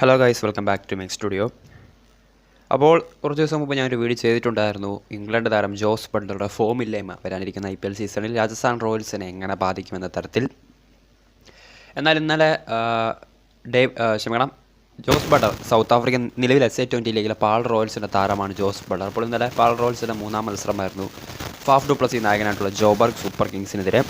Hello guys welcome back to my studio അപ്പോൾ കുറച്ച് ദിവസം മുമ്പ് ഞാനൊരു വീഡിയോ ചെയ്തിട്ടുണ്ടായിരുന്നു. ഇംഗ്ലണ്ട് താരം ജോസ് ബട്ട്ലറുടെ ഫോമില്ലായ്മ വരാനിരിക്കുന്ന ഐ പി എൽ സീസണിൽ രാജസ്ഥാൻ റോയൽസിനെ എങ്ങനെ ബാധിക്കുമെന്ന തരത്തിൽ. എന്നാൽ ഇന്നലെ ഡേ ക്ഷമിക്കണം. ജോസ് ബട്ടർ സൗത്ത് ആഫ്രിക്കൻ നിലവിൽ എസ് എ ട്വന്റി ലീഗിലെ പാൾ റോയൽസിന്റെ താരമാണ് ജോസ് ബട്ടർ അപ്പോൾ ഇന്നലെ പാൾ റോയൽസിന്റെ മൂന്നാം മത്സരമായിരുന്നു. ഫാഫ് ഡുപ്ലസി നായകനായിട്ടുള്ള ജോബർഗ് സൂപ്പർ കിങ്സിനെതിരെ.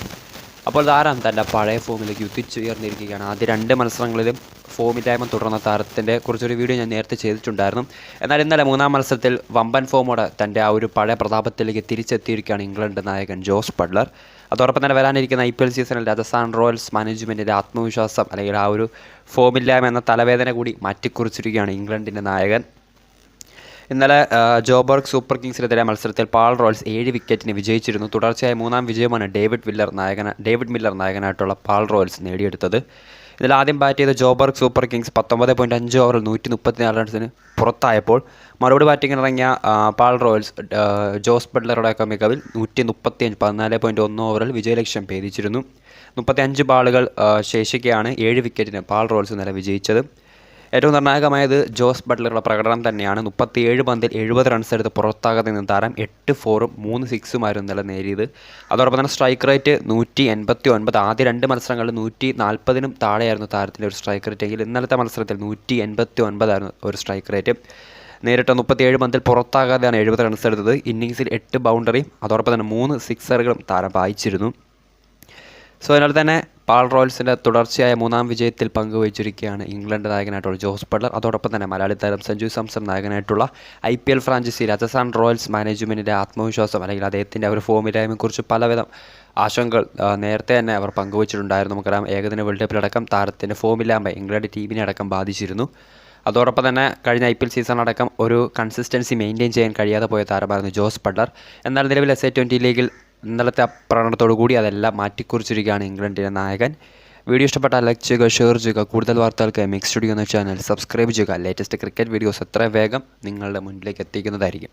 അപ്പോൾ താരം തന്റെ പഴയ ഫോമിലേക്ക് ഉയർന്നിരിക്കുകയാണ് ആദ്യ രണ്ട് മത്സരങ്ങളിലും ഫോമില്ലായ്മ തുടർന്ന താരത്തിന്റെ കുറച്ചൊരു വീഡിയോ ഞാൻ നേരത്തെ ചെയ്തിട്ടുണ്ടായിരുന്നു. എന്നാൽ ഇന്നലെ മൂന്നാം മത്സരത്തിൽ വമ്പൻ ഫോമോടെ തന്റെ ആ ഒരു പഴയ പ്രതാപത്തിലേക്ക് തിരിച്ചെത്തിയിരിക്കുകയാണ് ഇംഗ്ലണ്ട് നായകൻ ജോസ് ബട്ട്ലർ. അതോടൊപ്പം തന്നെ വരാനിരിക്കുന്ന ഐ പി എൽ സീസണിൽ രാജസ്ഥാൻ റോയൽസ് മാനേജ്മെന്റിന്റെ ആത്മവിശ്വാസം അല്ലെങ്കിൽ ആ ഒരു ഫോമില്ലായ്മ എന്ന തലവേദന കൂടി മാറ്റിക്കുറിച്ചിരിക്കുകയാണ് ഇംഗ്ലണ്ടിന്റെ നായകൻ. ഇന്നലെ ജോബർഗ് സൂപ്പർ കിങ്സിനെതിരെ മത്സരത്തിൽ പാൾ റോയൽസ് ഏഴ് വിക്കറ്റിന് വിജയിച്ചിരുന്നു. തുടർച്ചയായ മൂന്നാം വിജയമാണ് ഡേവിഡ് വില്ലർ നായകന ഡേവിഡ് മില്ലർ നായകനായിട്ടുള്ള പാൾ റോയൽസ് നേടിയെടുത്തത്. ഇതിൽ ആദ്യം ബാറ്റ് ചെയ്ത ജോബർഗ് സൂപ്പർ കിങ്സ് പത്തൊമ്പത് പോയിന്റ് അഞ്ച് ഓവറിൽ നൂറ്റി മുപ്പത്തിനാല് റൺസിന് പുറത്തായപ്പോൾ മറുപടി ബാറ്റിംഗിന് ഇറങ്ങിയ പാൾ റോയൽസ് ജോസ് ബട്ട്ലറുടെയൊക്കെ മികവിൽ നൂറ്റി മുപ്പത്തിയഞ്ച് പതിനാല് പോയിന്റ് ഒന്ന് ഓവറിൽ വിജയലക്ഷ്യം ഭേദിച്ചിരുന്നു. മുപ്പത്തി അഞ്ച് ബാളുകൾ ശേഷിക്കെയാണ് ഏഴ് വിക്കറ്റിന് പാൾ റോയൽസ് ഇന്നലെ വിജയിച്ചത്. ഏറ്റവും നിർണായകമായത് ജോസ് ബട്ട്ലറുടെ പ്രകടനം തന്നെയാണ്. മുപ്പത്തിയേഴ് പന്തിൽ എഴുപത് റൺസ് എടുത്ത് പുറത്താകാതെ നിന്ന് താരം എട്ട് ഫോറും മൂന്ന് സിക്സുമായിരുന്നു നില നേടിയത്. അതോടൊപ്പം തന്നെ സ്ട്രൈക്ക് റേറ്റ് നൂറ്റി എൺപത്തി ഒൻപത് ആദ്യ രണ്ട് മത്സരങ്ങളിൽ നൂറ്റി നാൽപ്പതിനും താഴെയായിരുന്നു താരത്തിന്റെ ഒരു സ്ട്രൈക്ക് റേറ്റ് എങ്കിൽ ഇന്നലത്തെ മത്സരത്തിൽ നൂറ്റി എൺപത്തി ഒൻപതായിരുന്നു ഒരു സ്ട്രൈക്ക് റേറ്റ് നേരിട്ട് മുപ്പത്തിയേഴ് പന്തിൽ പുറത്താകാതെയാണ് എഴുപത് റൺസ് എടുത്തത്. ഇന്നിങ്സിൽ എട്ട് ബൗണ്ടറിയും അതോടൊപ്പം തന്നെ മൂന്ന് സിക്സറുകളും താരം വായിച്ചിരുന്നു. സോ അതിനാൽ തന്നെ പാൾ റോയൽസിന്റെ തുടർച്ചയായ മൂന്നാം വിജയത്തിൽ പങ്കുവച്ചിരിക്കുകയാണ് ഇംഗ്ലണ്ട് നായകനായിട്ടുള്ള ജോസ് ബട്ട്ലർ. അതോടൊപ്പം തന്നെ മലയാളി താരം Sanju Samson നായകനായിട്ടുള്ള I P L franchise Rajasthan Royals മാനേജ്മെന്റിന്റെ ആത്മവിശ്വാസം അല്ലെങ്കിൽ അദ്ദേഹത്തിന്റെ ഒരു ഫോമില്ലായ്മയെക്കുറിച്ച് പലവിധം ആശങ്കകൾ നേരത്തെ തന്നെ അവർ പങ്കുവച്ചിട്ടുണ്ടായിരുന്നു. നമുക്കറിയാം ഏകദിന വേൾഡ് കപ്പിലടക്കം താരത്തിന്റെ ഫോമില്ലായ്മ ഇംഗ്ലണ്ട് ടീമിനെ അടക്കം ബാധിച്ചിരുന്നു. അതോടൊപ്പം തന്നെ കഴിഞ്ഞ ഐ പി എൽ സീസണടക്കം ഒരു കൺസിസ്റ്റൻസി മെയിന്റെയിൻ ചെയ്യാൻ കഴിയാതെ പോയ താരമായിരുന്നു ജോസ് ബട്ട്ലർ. എന്നാൽ നിലവിൽ എസ് എ ട്വന്റി ലീഗിൽ ഇന്നലത്തെ പ്രകടനത്തോടു കൂടി അതെല്ലാം മാറ്റിക്കുറിച്ചിരിക്കുകയാണ് ഇംഗ്ലണ്ടിന്റെ നായകൻ. വീഡിയോ ഇഷ്ടപ്പെട്ടാൽ ലൈക്ക് ചെയ്യുക ഷെയർ ചെയ്യുക കൂടുതൽ വാർത്തകൾക്ക് മിക്സ് സ്റ്റുഡിയോ എന്ന ചാനൽ സബ്സ്ക്രൈബ് ചെയ്യുക. ലേറ്റസ്റ്റ് ക്രിക്കറ്റ് വീഡിയോസ് എത്ര വേഗം നിങ്ങളുടെ മുന്നിലേക്ക് എത്തിക്കുന്നതായിരിക്കും.